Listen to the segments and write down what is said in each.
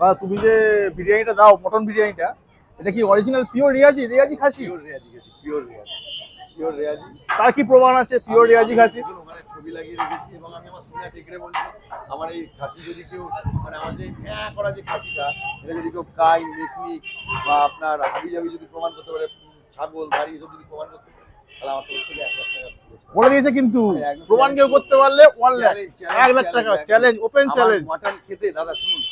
বা তুমি যে বিরিয়ানিটা দাও মটন বিরিয়ানিটা এটা কি অরিজিনাল পিওর রিয়াজি রিয়াজি খাসি? পিওর রেয়াজি গেছি পিওর রেয়াজি পিওর রেয়াজি তার কি প্রমাণ আছে পিওর রিয়াজি খাসি? ওখানে ছবি লাগিয়ে রেখেছি এবং আমি আমার সিনিয়র টিকরে বলছি আমার এই খাসি যদি কেউ মানে আমার যে হ্যাঁ করা যে খাসিটা এটা যদি কেউ কাই মেকনিক বা আপনার হাবি জাবি যদি প্রমাণ করতে পারে ছাগল বাড়ি এসব যদি প্রমাণ করতে পারে তাহলে আমার তরফ থেকে এক লাখ টাকা বলে দিয়েছে কিন্তু। প্রমাণ কেউ করতে পারলে ওয়ান লাখ এক লাখ টাকা চ্যালেঞ্জ ওপেন চ্যালেঞ্জ মাটন খেতে দাদা শুনুন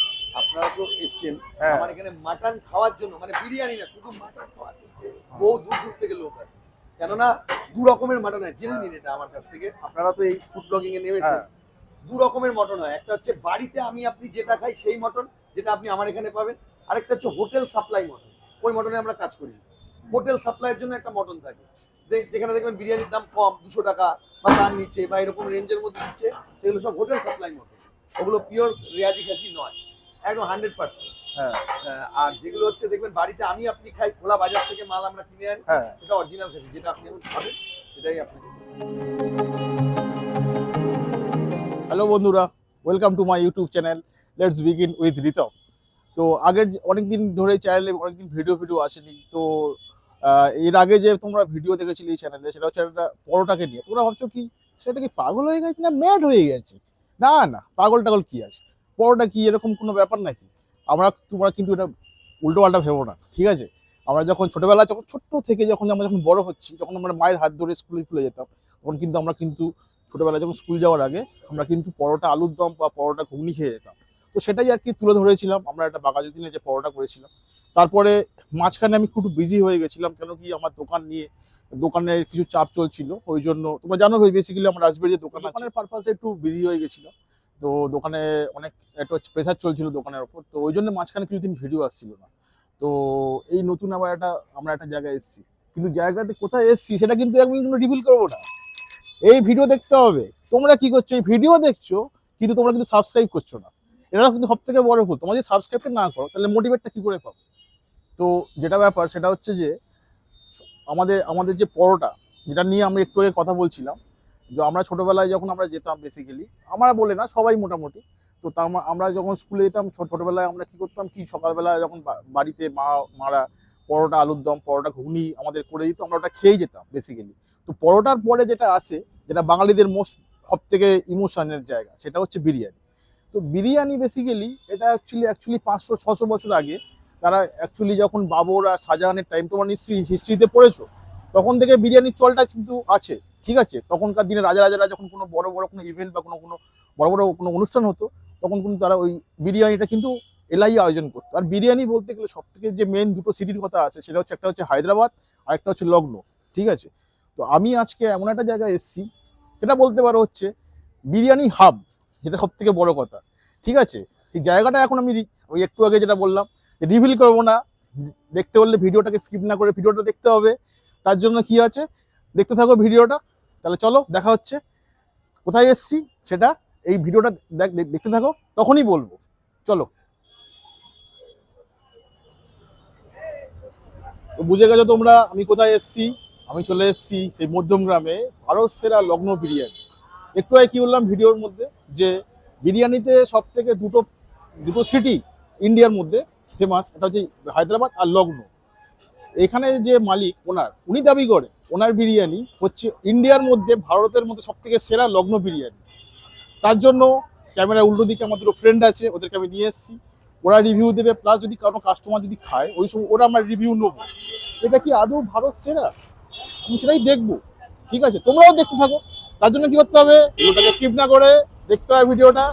আপনারা তো এসছেন হ্যাঁ। আমার এখানে মাটন খাওয়ার জন্য মানে বিরিয়ানি না শুধু মাটন খাওয়ার জন্য। বহু দূর দূর থেকে লোক আসে। কেননা দু রকমের মাটন হয় জেনে নিন এটা আমার কাছ থেকে। আপনারা তো এই ফুড ব্লগিং এ নেমেছেন। হ্যাঁ। দু রকমের মটন হয় একটা হচ্ছে বাড়িতে আমি আপনি যেটা খাই সেই মটন যেটা আপনি আমার এখানে পাবেন। আরেকটা হচ্ছে হোটেল সাপ্লাই মটন ওই মটনে আমরা কাজ করি। হোটেল সাপ্লাইয়ের জন্য একটা মটন থাকে। যেখানে দেখবেন বিরিয়ানির দাম কম দুশো টাকা বা তার নিচে বা এরকম রেঞ্জের মধ্যে দিচ্ছে সেগুলো সব হোটেল সাপ্লাই মটন ওগুলো পিওর রেয়াজি খাসি নয়। একদম হান্ড্রেড পার্সেন্ট হ্যাঁ। আর যেগুলো হচ্ছে দেখবেন বাড়িতে আমি আপনি খাই খোলা বাজার থেকে মাল আমরা কিনে আনি হ্যাঁ। সেটা অরিজিনাল খাসি যেটা আপনি এখন খাবেন সেটাই আপনাকে হ্যালো বন্ধুরা welcome to my YouTube channel let's begin with Ritam তো আগের অনেক দিন ধরে চ্যানেলে অনেকদিন ভিডিও ভিডিও আসেনি তো এর আগে যে তোমরা ভিডিও দেখেছিলে এই চ্যানেলে সেটা হচ্ছে একটা পরোটাকে নিয়ে। তোমরা ভাবছ কি সেটা কি পাগল হয়ে গেছে না ম্যাড হয়ে গেছে? না না পাগল টাগল কি আছে? পরোটা কি এরকম কোনো ব্যাপার নাকি? আমরা তোমরা কিন্তু এটা উল্টো পাল্টা ভেবো না, ঠিক আছে? আমরা যখন ছোটবেলা যখন ছোট্ট থেকে যখন আমরা যখন বড় হচ্ছি, যখন আমরা মায়ের হাত ধরে স্কুলে স্কুলে যেতাম, তখন কিন্তু আমরা কিন্তু ছোটবেলায় যখন স্কুল যাওয়ার আগে আমরা কিন্তু পরোটা আলুর দম বা পরোটা ঘুগনি খেয়ে যেতাম। তো সেটাই আর কি তুলে ধরেছিলাম, আমরা একটা বাগাজুদ্দিনে যে পরোটা করেছিলাম। তারপরে মাঝখানে আমি খুব বিজি হয়ে গেছিলাম, কেন কি আমার দোকান নিয়ে দোকানের কিছু চাপ চলছিল, ওই জন্য তোমরা জানো বেসিক্যালি আমার রাজবাড়ির দোকান দোকানের পারপাসে একটু বিজি হয়ে গেছিল। তো দোকানে অনেক, একটা প্রেসার চলছিল দোকানের ওপর, তো ওই জন্য মাঝখানে কিছুদিন ভিডিও আসছিল না। তো এই নতুন আবার একটা, আমরা একটা জায়গায় এসেছি। কিন্তু জায়গাতে কোথায় এসেছি সেটা কিন্তু আমি কোনো রিভিল করব না। এই ভিডিও দেখতে হবে। তোমরা কি করছ? এই ভিডিও দেখছ, কিন্তু তোমরা কিন্তু সাবস্ক্রাইব করছ না। এটা কিন্তু সব থেকে বড় ভুল। তোমরা যদি সাবস্ক্রাইবটা না করো, তাহলে মোটিভেটটা কি করে পাবো? তো যেটা ব্যাপার, সেটা হচ্ছে যে, আমাদের আমাদের যে পরোটা, যেটা নিয়ে আমরা একটু আগে কথা বলছিলাম যে আমরা ছোটবেলায় যখন আমরা যেতাম বেসিক্যালি আমরা বলে না, সবাই মোটামুটি। তো তা আমরা- যখন স্কুলে যেতাম ছোট- ছোটবেলায় আমরা কি করতাম কি? সকালবেলা যখন বাড়িতে মা, মারা পরোটা, আলুর দম, পরোটা, ঘুগনি আমাদের করে দিত, আমরা ওটা খেয়েই যেতাম বেসিক্যালি তো পরোটার পরে যেটা আসে, যেটা বাঙালিদের মোস্ট সব থেকে ইমোশনের জায়গা, সেটা হচ্ছে বিরিয়ানি। তো বিরিয়ানি বেসিক্যালি এটা অ্যাকচুয়ালি অ্যাকচুয়ালি পাঁচশো, ছশো বছর আগে তারা অ্যাকচুয়ালি যখন বাবর আর শাহজাহানের টাইম তোমার নিশ্চয়ই হিস্ট্রিতে পড়েছো, তখন থেকে বিরিয়ানির চলটা কিন্তু আছে। ঠিক আছে? তখনকার দিনে রাজা রাজারা যখন কোনো বড় বড় কোনো ইভেন্ট বা কোনো কোনো বড় বড় কোনো অনুষ্ঠান হতো, তখন কিন্তু তারা ওই বিরিয়ানিটা কিন্তু এলাই আয়োজন করতো। আর বিরিয়ানি বলতে গেলে সব থেকে যে মেন দুটো সিটির কথা আছে, সেটা হচ্ছে, একটা হচ্ছে হায়দ্রাবাদ, আর একটা হচ্ছে লগ্ন, ঠিক আছে? তো আমি আজকে এমন একটা জায়গায় এসেছি, যেটা বলতে পারো হচ্ছে বিরিয়ানি হাব যেটা সব থেকে বড় কথা, ঠিক আছে? এই জায়গাটা এখন আমি ওই একটু আগে যেটা বললাম রিভিল করব না, দেখতে বললে ভিডিওটাকে স্কিপ না করে ভিডিওটা দেখতে হবে। তার জন্য কি আছে? দেখতে থাকো ভিডিওটা তাহলে চলো দেখা হচ্ছে। কোথায় এসছি সেটা এই ভিডিওটা দেখ- দেখ- দেখতে থাকো, তখনই বলব। চলো। বুঝে গেছো তোমরা, আমি কোথায় এসছি? আমি চলে এসেছি সেই মধ্যম গ্রামে ভারত সেরা লগ্ন বিরিয়ানি। একটু আগে কি বললাম ভিডিওর মধ্যে? যে বিরিয়ানিতে সব থেকে দুটো দুটো সিটি ইন্ডিয়ার মধ্যে ফেমাস এটা হচ্ছে হায়দ্রাবাদ আর লগ্ন। এখানে যে মালিক, ওনার, উনি দাবি করে, ওনার বিরিয়ানি হচ্ছে ইন্ডিয়ার মধ্যে ভারতের মধ্যে সব থেকে সেরা লগ্ন বিরিয়ানি। তার জন্য ক্যামেরার উল্টো দিকে আমার দুটো ফ্রেন্ড আছে, ওদেরকে আমি নিয়ে এসেছি। ওরা রিভিউ দেবে প্লাস যদি কারও কাস্টমার যদি খায়, ওই সময় ওরা আমার রিভিউ নেব। এটা কি আদৌ ভারত সেরা? আমি সেটাই দেখব। ঠিক আছে, তোমরাও দেখতে থাকো। তার জন্য কি করতে হবে? ভিডিওটাকে স্কিপ না করে দেখতে হবে ভিডিওটা।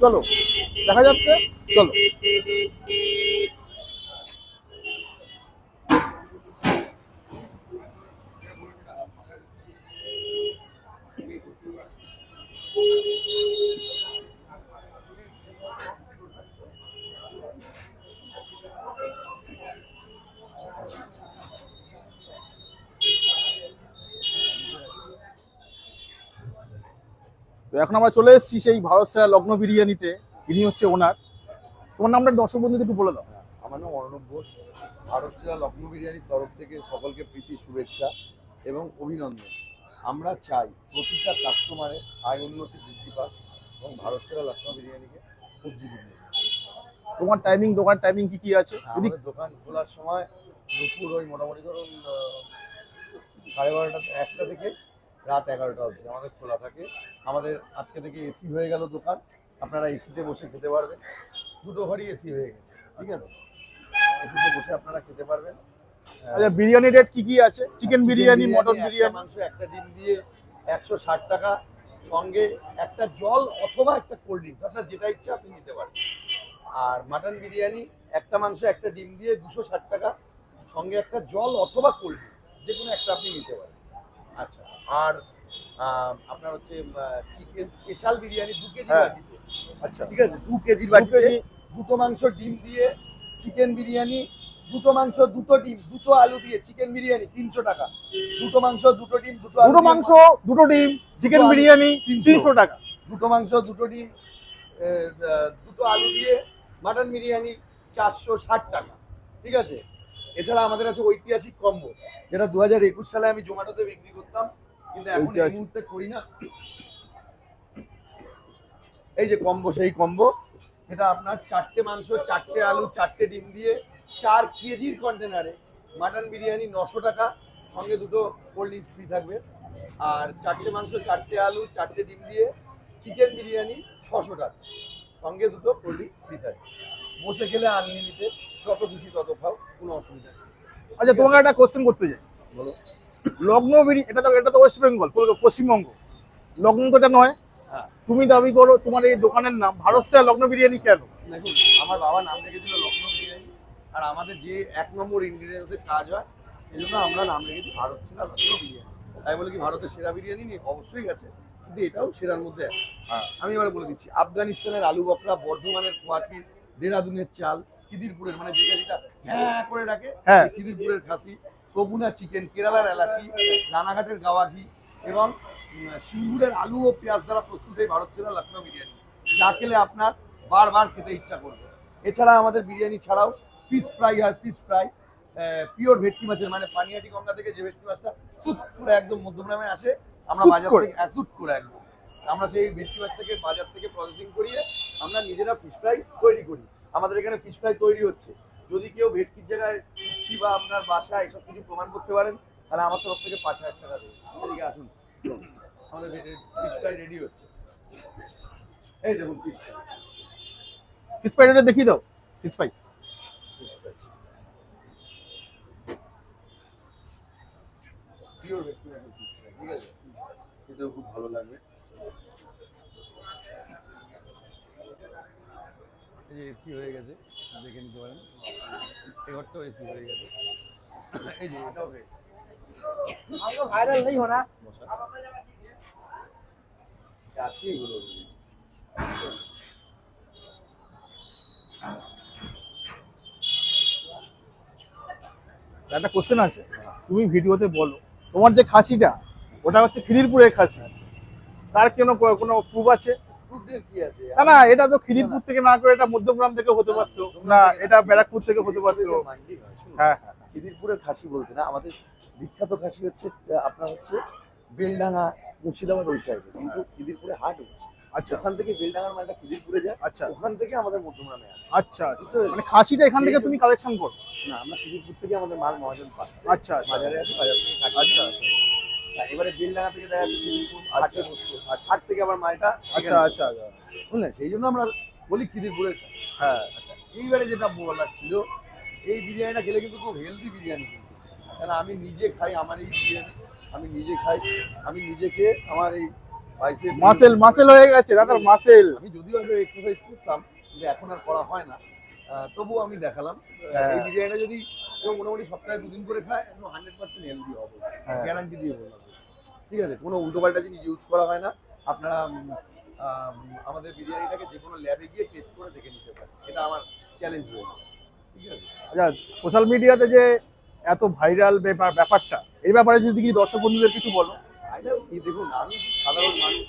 চলো, দেখা যাচ্ছে। চলো। তো এখন আমরা চলে এসেছি সেই ভারত সেরা লগ্ন বিরিয়ানিতে। ইনি হচ্ছে ওনার। তোমার নামটা দর্শক বন্ধুদের একটু বলে দাও। আমার নাম অর্ণব ঘোষ। ভারত সেরা লগ্ন বিরিয়ানির তরফ থেকে সকলকে প্রীতি শুভেচ্ছা এবং অভিনন্দন। আমরা চাই প্রতিটা কাস্টমারের আয় উন্নতি বৃদ্ধি পাক এবং ভারত সেরা লখনৌ বিরিয়ানিকে খুব জীবিত তোমার টাইমিং দোকান টাইমিং কি কি আছে? যদি দোকান খোলার সময় দুপুর ওই মোটামুটি ধরুন সাড়ে বারোটা একটা থেকে রাত এগারোটা অবধি। আমাদের খোলা থাকে। আমাদের আজকে থেকে এসি হয়ে গেল দোকান। আপনারা এসিতে বসে খেতে পারবেন। দুটো ঘরই এসি হয়ে গেছে। ঠিক আছে। এসিতে বসে আপনারা খেতে পারবেন। আচ্ছা বিরিয়ানি রেট কি কি আছে? Chicken biryani mutton biryani. মাংস একটা ডিম দিয়ে একশো ষাট টাকা। সঙ্গে একটা জল অথবা একটা কোল্ড ড্রিঙ্কস আপনার যেটা ইচ্ছা আপনি নিতে পারেন। আর মাটন বিরিয়ানি একটা মাংস একটা ডিম দিয়ে দুশো ষাট টাকা। সঙ্গে একটা জল অথবা কোল্ড ড্রিঙ্কস যে কোনো একটা আপনি নিতে পারেন। আচ্ছা। আর আপনার হচ্ছে চিকেন স্পেশাল বিরিয়ানি দু কেজি হ্যাঁ। বাটিতে। আচ্ছা। ঠিক আছে? দু কেজির বাটিতে দুটো মাংস ডিম দিয়ে চিকেন বিরিয়ানি দুটো মাংস দুটো ডিম দুটো আলু দিয়ে চিকেন বিরিয়ানি তিনশো টাকা। দুটো মাংস দুটো ডিম দুটো আলু দুটো মাংস দুটো ডিম চিকেন বিরিয়ানি তিনশো। টাকা। দুটো মাংস দুটো ডিম দুটো আলু দিয়ে মাটন বিরিয়ানি চারশো ষাট টাকা। ঠিক আছে? এছাড়া আমাদের আছে ঐতিহাসিক কম্বো যেটা দু হাজার একুশ সালে আমি জোম্যাটোতে বিক্রি করতাম। এই যে কম্বো সেই কম্বো এটা আপনার চারটে মাংস চারটে আলু চারটে ডিম দিয়ে চার কেজির কন্টেনারে মাটন বিরিয়ানি নশো টাকা সঙ্গে দুটো কোল্ড ড্রিঙ্কস ফ্রি থাকবে। আর চারটে মাংস চারটে আলু চারটে ডিম দিয়ে চিকেন বিরিয়ানি ছশো টাকা সঙ্গে দুটো কোল্ড ড্রিঙ্কস ফ্রি থাকবে। বসে খেলে আনলিমিটেড যত খুশি তত খাও কোনো অসুবিধা নেই। আচ্ছা তোমাকে একটা কোশ্চেন করতে চাই। বলো। লগ্ন এটা তো এটা তো ওয়েস্ট বেঙ্গল পশ্চিমবঙ্গ। লগ্ন তো এটা নয়। হ্যাঁ। তুমি দাবি করো তোমার এই দোকানের নাম ভারত স্টাইল লগ্ন বিরিয়ানি কেন? দেখুন আমার বাবা নাম রেখেছিল লখনৌ বিরিয়ানি আর আমাদের যে এক নম্বর ইনগ্রিডিয়েন্টসের কাজ হয় সেই জন্য আমরা নাম রেখেছি ভারত সেরা লখনৌ বিরিয়ানি। তাই বলে কি ভারতের সেরা বিরিয়ানি নেই? অবশ্যই আছে কিন্তু এটাও সেরার মধ্যে আছে। হ্যাঁ। আমি এবার বলে দিচ্ছি আফগানিস্তানের আলু বকরা বর্ধমানের খোয়াকি দেরাদুনের চাল খিদিরপুরের মানে যেটা যেটা হ্যাঁ করে ডাকে হ্যাঁ। খিদিরপুরের খাসি সগুনা চিকেন কেরালার এলাচি রানাঘাটের গাওয়া ঘি এবং সিঙ্গুরের আলু ও পেঁয়াজ দ্বারা প্রস্তুত এই ভারত সেরা লখনৌ বিরিয়ানি। যা খেলে আপনার বারবার খেতে ইচ্ছা করবে। এছাড়া আমাদের বিরিয়ানি ছাড়াও ফিশ ফ্রাই হয় ফিশ ফ্রাই পিওর ভেটকি মাছের মানে পানিয়াটি গঙ্গা থেকে যে ভেটকি মাছটা সুট করে একদম মধ্যমগ্রামে আসে আমরা বাজার থেকে সুট করে একদম। আমরা সেই ভেটকি মাছ থেকে বাজার থেকে প্রসেসিং করিয়ে আমরা নিজেরা ফিশ ফ্রাই তৈরি করি। আমাদের এখানে ফিশ ফ্রাই তৈরি হচ্ছে। যদি কেউ ভেটকির জায়গায় ফিশটি বা আপনার বাসা এসব কিছু প্রমাণ করতে পারেন তাহলে আমার তরফ থেকে পাঁচ হাজার টাকা দেবে এদিকে আসুন। আমাদের ফিশ ফ্রাই রেডি হচ্ছে। এই দেখুন ফিশ ফ্রাই ফিস পাইটা দেখিয়ে দাও। পিওর ভেটকি ফিশ ফ্রাই ঠিক আছে? খেতেও খুব ভালো লাগবে। এসি হয়ে গেছে। দেখে নিতে পারেন। এই ঘরটাও এসি হয়ে গেছে। এই যে ভাইরাল নেই হোনা। একটা কোশ্চেন আছে। তুমি ভিডিওতে বলো তোমার যে খাসিটা ওটা হচ্ছে ফিরিরপুরের খাসি। তার কেন কোনো প্রুফ আছে? না না এটা তো খিদিরপুর থেকে না করে এটা মধ্যমগ্রাম থেকে হতে পারতো। না এটা ব্যারাকপুর থেকে হতে পারতো। হয় হ্যাঁ হ্যাঁ। খিদিরপুরের খাসি বলতে না আমাদের বিখ্যাত খাসি হচ্ছে আপনার হচ্ছে বেলডাঙ্গা মুর্শিদাবাদ ওই সাইডে কিন্তু খিদিরপুরে হাট হচ্ছে। আচ্ছা। ওখান থেকে বেলডাঙ্গার মালটা খিদিরপুরে যায় আচ্ছা। ওখান থেকে আমাদের মধ্যমগ্রামে আসে। আচ্ছা আচ্ছা। মানে খাসিটা এখান থেকে তুমি কালেকশন করো? না আমরা খিদিরপুর থেকে আমাদের মাল মহাজন পাই আচ্ছা আচ্ছা। বাজারে আছে বাজার থেকে আচ্ছা। এবারে বেলডাঙ্গা থেকে দেখা যাচ্ছে খিদিরপুর হাটে বসতো হাট থেকে আবার মালটা আচ্ছা আচ্ছা আচ্ছা। বুঝলেন? সেই জন্য আমরা বলি খিদিরপুরের। হ্যাঁ। এইবারে যেটা বলার ছিল এই বিরিয়ানিটা খেলে কিন্তু খুব হেলদি বিরিয়ানি কিন্তু। কারণ আমি নিজে খাই আমার এই বিরিয়ানি। আমি নিজে খাই আমি নিজেকে আমার এই মাসেল মাসেল হয়ে গেছে দাদার মাসেল। আমি যদিও আগে এক্সারসাইজ করতাম কিন্তু এখন আর করা হয় না। তবুও আমি দেখালাম। হ্যাঁ। এই বিরিয়ানিটা যদি কেউ মোটামুটি সপ্তাহে দুদিন করে খায় একদম হান্ড্রেড পার্সেন্ট হেলদি হবে। হ্যাঁ। গ্যারান্টি দিয়ে বললাম। ঠিক আছে কোনো উল্টোপাল্টা জিনিস ইউজ করা হয় না। আপনারা আমাদের বিরিয়ানিটাকে যে কোনো ল্যাবে গিয়ে টেস্ট করে দেখে নিতে পারেন। এটা আমার চ্যালেঞ্জ রয়েছে ঠিক আছে? আচ্ছা সোশ্যাল মিডিয়াতে যে এত ভাইরাল ব্যাপার ব্যাপারটা এই ব্যাপারে যদি কি দর্শক বন্ধুদের কিছু বলো। দেখুন আমি সাধারণ মানুষ?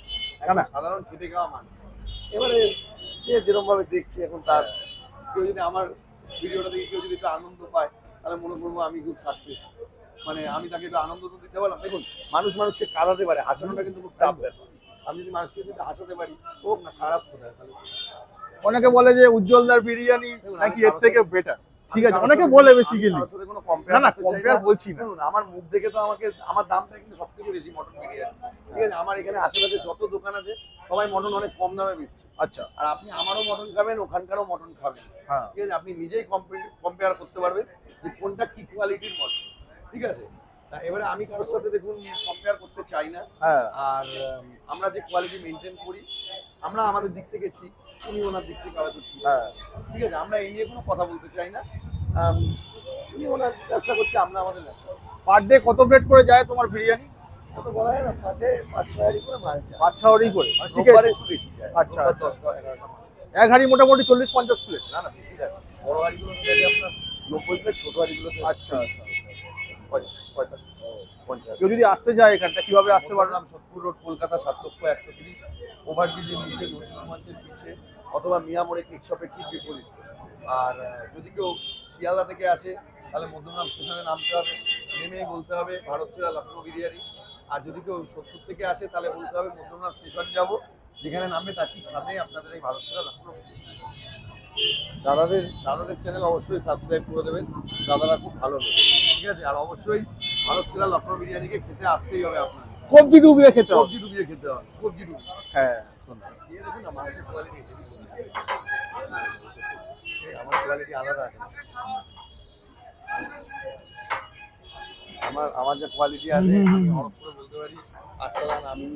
না। সাধারণ খেটে খাওয়া মানুষ। এবারে যে যেরকম ভাবে দেখছে এখন তার কেউ যদি আমার ভিডিওটা দেখে কেউ যদি একটু আনন্দ পায় তাহলে মনে করব আমি খুব সাকসেস মানে আমি তাকে একটু আনন্দ তো দিতে পারলাম। দেখুন মানুষ মানুষকে কাঁদাতে পারে হাসানোটা কিন্তু খুব টাফ ব্যাপার। আমি যদি মানুষকে যদি হাসাতে পারি হোক না খারাপ কোথায় তাহলে অনেকে বলে যে উজ্জ্বলদার বিরিয়ানি নাকি এর থেকে বেটার ঠিক আছে অনেকে বলে বেসিক্যালি না না কম্পেয়ার বলছি না। আমার মুখ দেখে তো আমাকে আমার দামটা কিন্তু সব থেকে বেশি মটন বিরিয়ানি। ঠিক আছে আমার এখানে আশেপাশে যত দোকান আছে সবাই মটন অনেক কম দামে দিচ্ছে আচ্ছা। আর আপনি আমারও মটন খাবেন ওখানকারও মটন খাবেন। হ্যাঁ। ঠিক আছে আপনি নিজেই কম্পেয়ার করতে পারবেন। যে কোনটা কি কোয়ালিটির মটন ঠিক আছে? এবারে আমি কারোর সাথে দেখুন কম্পেয়ার করতে চাই না। হ্যাঁ। আর আমরা যে কোয়ালিটি মেনটেন করি আমরা আমাদের দিক থেকে ঠিক উনি ওনার দিক থেকে হয়তো ঠিক। হ্যাঁ। ঠিক আছে? আমরা এই নিয়ে কোনো কথা বলতে চাই না। উনি ওনার ব্যবসা করছে আমরা আমাদের ব্যবসা পার ডে কত প্লেট করে যায় তোমার বিরিয়ানি? কত বলা যায় না? পাতে পাঁচ ছয় হাঁড়ি করে মাল যায়। পাঁচ ছ হাঁড়ি করে? মানে ঠিক আছে। একটু বেশি যায়। আচ্ছা, আচ্ছা। দশটা এগারোটা এক হাঁড়ি মোটামুটি চল্লিশ পঞ্চাশ প্লেট না না বেশি যায় বড় হাঁড়িগুলো আপনার নব্বই প্লেট ছোট হাঁড়িগুলোতে আচ্ছা আচ্ছা কেউ যদি আসতে চায় এখানটা কীভাবে আসতে পারবে? নাম সোদপুর রোড কলকাতা সাত লক্ষ একশো তিরিশ ওভারব্রিজের নিচে নতুন মঞ্চের পিছে অথবা মিয়া মোড়ে কেক শপের ঠিক বিপরীত। আর যদি কেউ শিয়ালদা থেকে আসে তাহলে মধ্যমগ্রাম স্টেশনে নামতে হবে নেমেই বলতে হবে ভারত সেরা লখনৌ বিরিয়ানি। আর যদি কেউ সত্তর থেকে আসে তাহলে বলতে হবে মধ্যমগ্রাম স্টেশন যাব যেখানে নামবে তার ঠিক সামনেই আপনাদের এই ভারত সেরা লখনৌ। দাদাদের দাদাদের চ্যানেল অবশ্যই সাবস্ক্রাইব করে দেবেন। দাদারা খুব ভালো ঠিক আছে? আর অবশ্যই ভারত সেরা লখনৌ বিরিয়ানিকে খেতে আসতেই হবে আপনার কবজি ডুবিয়ে খেতে হবে। কবজি ডুবিয়ে খেতে হবে। কবজি ডুবিয়ে। হ্যাঁ। দিয়ে দেখুন না মাংসের কোয়ালিটি আমার কোয়ালিটি আলাদা আছে। আমার আমার যে কোয়ালিটি আছে আমি হরফ করে বলতে পারি। আসালান আমি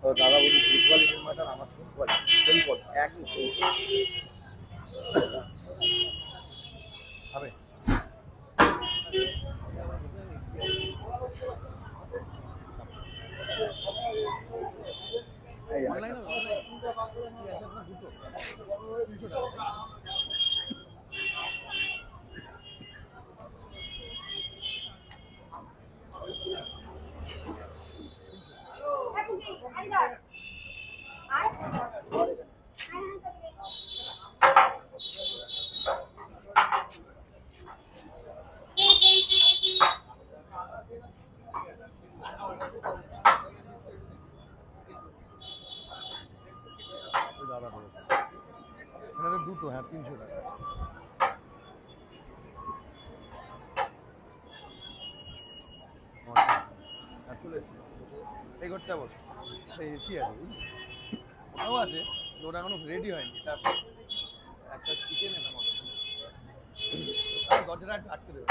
তো দাদা বলি যে কোয়ালিটির মাটন আমার সেম কোয়ালিটি সেম কোয়ালিটি একদম সেম হবে এই অনলাইনে দাদা বলে এখানে দুটো হ্যাঁ তিনশো টাকা। এই ঘরটা বস এই এসি আছে আছে ওটা এখনও রেডি হয়নি। তারপর একটা চিকেন একটা মটন দরজাটা আটকে দেবে।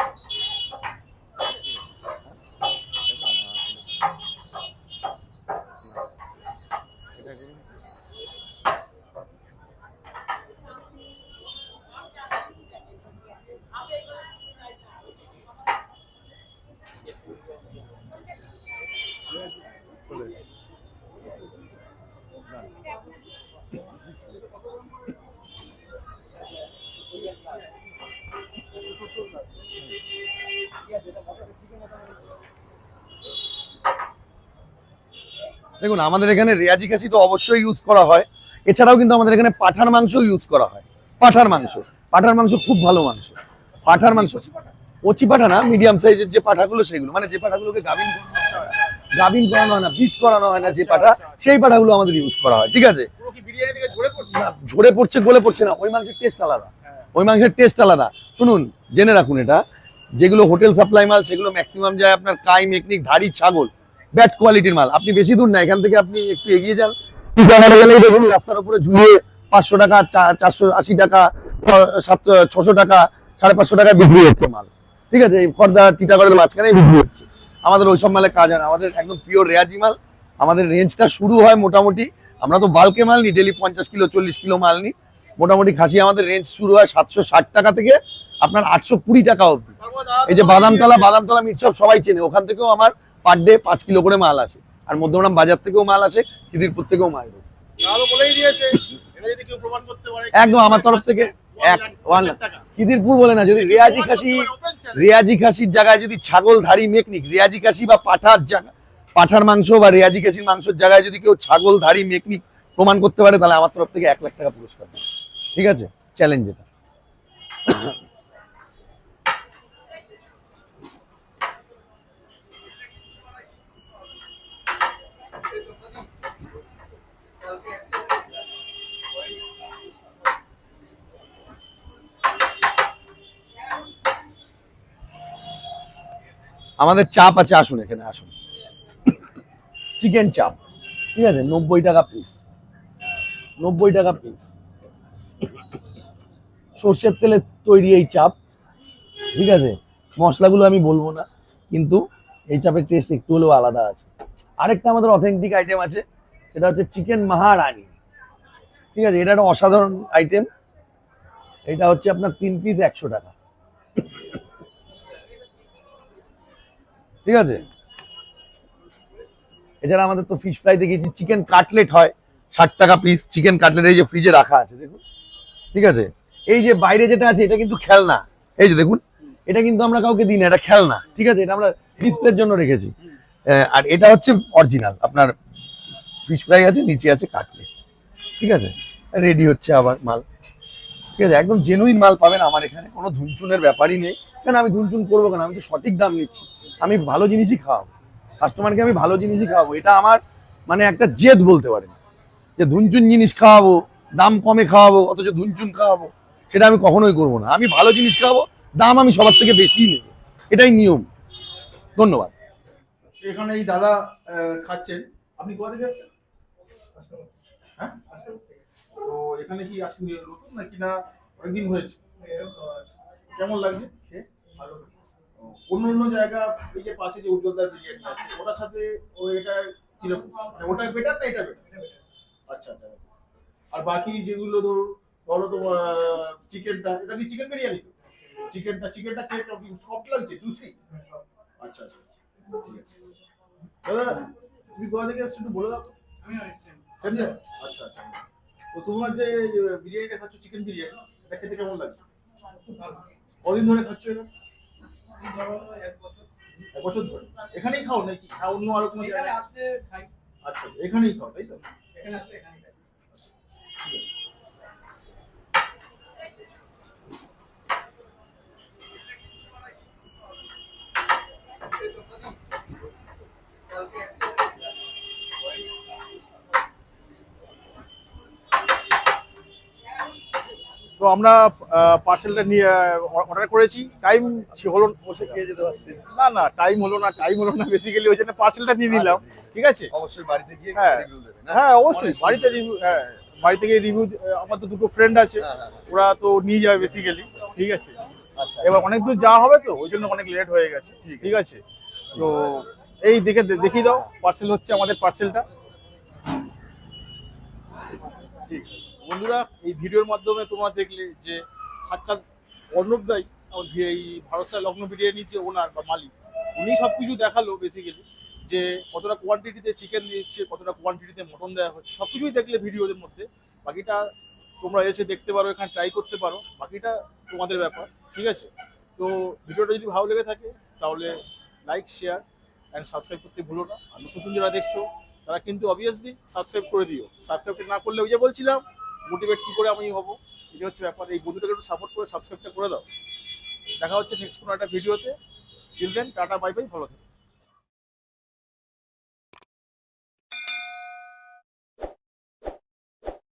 দেখুন আমাদের এখানে রেয়াজি খাসি তো অবশ্যই ইউজ করা হয়। এছাড়াও কিন্তু আমাদের এখানে পাঠার মাংস ইউজ করা হয়। পাঠার মাংস। পাঠার মাংস খুব ভালো মাংস। পাঠার মাংস। কচি পাঠা না মিডিয়াম সাইজের যে পাঠাগুলো সেগুলো। মানে যে পাঠাগুলোকে গাভিন হয় গাভিন করানো হয় না বিট করানো হয় না যে পাঠা। সেই পাঠাগুলো আমাদের ইউজ করা হয়। ঠিক আছে? ঝরে পড়ছে? গলে পড়ছে না। ওই মাংসের টেস্ট আলাদা। হ্যাঁ। ওই মাংসের টেস্ট আলাদা। শুনুন জেনে রাখুন এটা। যেগুলো হোটেল সাপ্লাই মাল সেগুলো ম্যাক্সিমাম যায় আপনার কাই মেকনিক ধারি ছাগল। ব্যাড কোয়ালিটির মাল। আপনি বেশি দূর না এখান থেকে আপনি একটু এগিয়ে যান। ঠিকানাটা গেলেই দেখুন রাস্তার উপরে ঝুলিয়ে পাঁচশো টাকা চারশো আশি টাকা সাতশো ছশো টাকা সাড়ে পাঁচশো টাকা বিক্রি হচ্ছে মাল। ঠিক আছে এই ফর্দা টিটাগড়ের মাঝখানেই বিক্রি হচ্ছে। আমাদের ওইসব মালে কাজ হয় না। আমাদের একদম পিওর রেয়াজি মাল। আমাদের রেঞ্জটা শুরু হয় মোটামুটি আমরা তো বাল্কে মাল নিই ডেলি পঞ্চাশ কিলো চল্লিশ কিলো মাল নিই। মোটামুটি খাসি আমাদের রেঞ্জ শুরু হয় সাতশো ষাট টাকা থেকে আপনার আটশো কুড়ি টাকা অবধি। এই যে বাদামতলা বাদামতলা মিট সব সবাই চেনে। ওখান থেকেও আমার পার ডে পাঁচ কিলো করে মাল আসে। আর মধ্যমগ্রাম বাজার থেকেও মাল আসে খিদিরপুর থেকেও মাল পারে একদম আমার তরফ থেকে এক ওয়ান খিদিরপুর বলে না যদি রেয়াজি খাসি রেয়াজি খাসির জায়গায় যদি ছাগল ধারি মেকনিক রেয়াজি খাসি বা পাঠার জায়গা পাঠার মাংস বা রেয়াজি খাসির মাংসের জায়গায় যদি কেউ ছাগল ধারি মেকনিক প্রমাণ করতে পারে তাহলে আমার তরফ থেকে এক লাখ টাকা পুরস্কার ঠিক আছে? চ্যালেঞ্জ এটা। আমাদের চাপ আছে, আসুন এখানে, আসুন। চিকেন চাপ ঠিক আছে? নব্বই টাকা পিস নব্বই টাকা পিস সর্ষের তেলে তৈরি এই চাপ, ঠিক আছে? মশলাগুলো আমি বলব না, কিন্তু এই চাপের টেস্ট একটু হলেও আলাদা আছে। আরেকটা আমাদের অথেন্টিক আইটেম আছে, সেটা হচ্ছে চিকেন মাহারানি ঠিক আছে? এটা একটা অসাধারণ আইটেম এটা হচ্ছে আপনার তিন পিস একশো টাকা। ঠিক আছে? এছাড়া আমাদের তো ফিশ ফ্রাই দেখেছি চিকেন কাটলেট হয়, ষাট টাকা পিস চিকেন কাটলেট এই যে ফ্রিজে রাখা আছে, দেখুন। ঠিক আছে? এই যে বাইরে যেটা আছে, এটা কিন্তু খেলনা। এই যে দেখুন, এটা কিন্তু আমরা কাউকে দিই না, এটা খেলনা। ঠিক আছে? এটা আমরা ডিসপ্লের জন্য রেখেছি। আর এটা হচ্ছে অরিজিনাল আপনার ফিশ ফ্রাই আছে, নিচে আছে কাটলেট ঠিক আছে? রেডি হচ্ছে আবার মাল। ঠিক আছে? একদম জেনুইন মাল পাবেন আমার এখানে, কোনো ধুনচুনের ব্যাপারই নেই। কেন আমি ধুনচুন করব কেন? আমি তো সঠিক দাম নিচ্ছি। আমি ভালো জিনিসই খাওয়াবো। কাস্টমারকে আমি ভালো জিনিসই খাওয়াবো। এটা আমার মানে একটা জেদ বলতে পারেন। যে ধুনচুন জিনিস খাওয়াবো, দাম কমে খাওয়াবো, অথচ ধুনচুন খাওয়াবো, সেটা আমি কখনোই করব না। আমি ভালো জিনিস খাওয়াবো, দাম আমি সবার থেকে বেশিই নেব। এটাই নিয়ম। ধন্যবাদ। এখানে এই দাদা খাচ্ছেন। আপনি কোথা থেকে এসেছেন হ্যাঁ? তো এখানে কি আজকে নতুন নাকি না? অনেকদিন হয়েছে। কেমন লাগছে? খেয়ে? অন্য অন্য জায়গা এই যে পাশে যে উজ্জ্বলদার বিরিয়ানি আছে ওটার সাথে ও এটা কীরকম? মানে ওটা বেটার না এটা বেটার আচ্ছা আচ্ছা। আর বাকি যেগুলো ধরো বলো তো চিকেনটা এটা কি চিকেন বিরিয়ানি? চিকেনটা চিকেনটা খেয়ে সফট লাগছে জুসি আচ্ছা আচ্ছা ঠিক আছে। দাদা তুমি কোথা থেকে এসছো একটু বলে দাও। আচ্ছা আচ্ছা। তো তোমার যে বিরিয়ানিটা খাচ্ছ চিকেন বিরিয়ানি এটা খেতে কেমন লাগছে? কদিন ধরে খাচ্ছ এটা? এক বছর ধরে। এখানেই খাও নাকি? খাও অন্য আরও কোনো জায়গায়? আচ্ছা আচ্ছা, এখানেই খাও তাই তো? এখানে আছে। তো আমরা পার্সেলটা নিয়ে অর্ডার করেছি। টাইম হলো না না টাইম হলো না টাইম হলো না বেসিক্যালি ওই জন্য পার্সেলটা নিয়ে নিলাম। ঠিক আছে? অবশ্যই বাড়িতে গিয়ে হ্যাঁ। হ্যাঁ অবশ্যই। বাড়িতে রিভিউ হ্যাঁ বাড়ি থেকে রিভিউ আমার তো দুটো ফ্রেন্ড আছে। হ্যাঁ, হ্যাঁ, ওরা তো নিয়ে যাবে বেসিক্যালি ঠিক আছে? আচ্ছা। এবার অনেক দূর যাওয়া হবে তো ওই জন্য অনেক লেট হয়ে গেছে। ঠিক আছে। আছে? তো এই দেখে দেখিয়ে দাও পার্সেল হচ্ছে আমাদের পার্সেলটা ঠিক বন্ধুরা, এই ভিডিওর মাধ্যমে তোমরা দেখলে যে সাক্ষাৎ অর্ণব দাই, এই ভারত লগ্ন বিরিয়ানির যে ওনার বা মালিক, উনি সব কিছু দেখাল বেসিক্যালি যে কতটা কোয়ান্টিটিতে চিকেন দিচ্ছে, কতটা কোয়ান্টিটিতে মটন দেওয়া হচ্ছে সব কিছুই দেখলে ভিডিওদের মধ্যে। বাকিটা তোমরা এসে দেখতে পারো, এখানে ট্রাই করতে পারো, বাকিটা তোমাদের ব্যাপার, ঠিক আছে? তো ভিডিওটা যদি ভালো লেগে থাকে, তাহলে লাইক শেয়ার অ্যান্ড সাবস্ক্রাইব করতে ভুলো না। আর নতুন যারা দেখছ, তারা কিন্তু অবভিয়াসলি সাবস্ক্রাইব করে দিও। সাবস্ক্রাইব না করলে ওই যে বলছিলাম মোটিভেট কী করে আমি হব? এটা হচ্ছে ব্যাপার। এই বন্ধুটাকে একটু সাপোর্ট করে সাবস্ক্রাইবটা করে দাও। দেখা হচ্ছে নেক্সট কোনো একটা ভিডিওতে দিল দেন টাটা বাই বাই ভালো থাকো।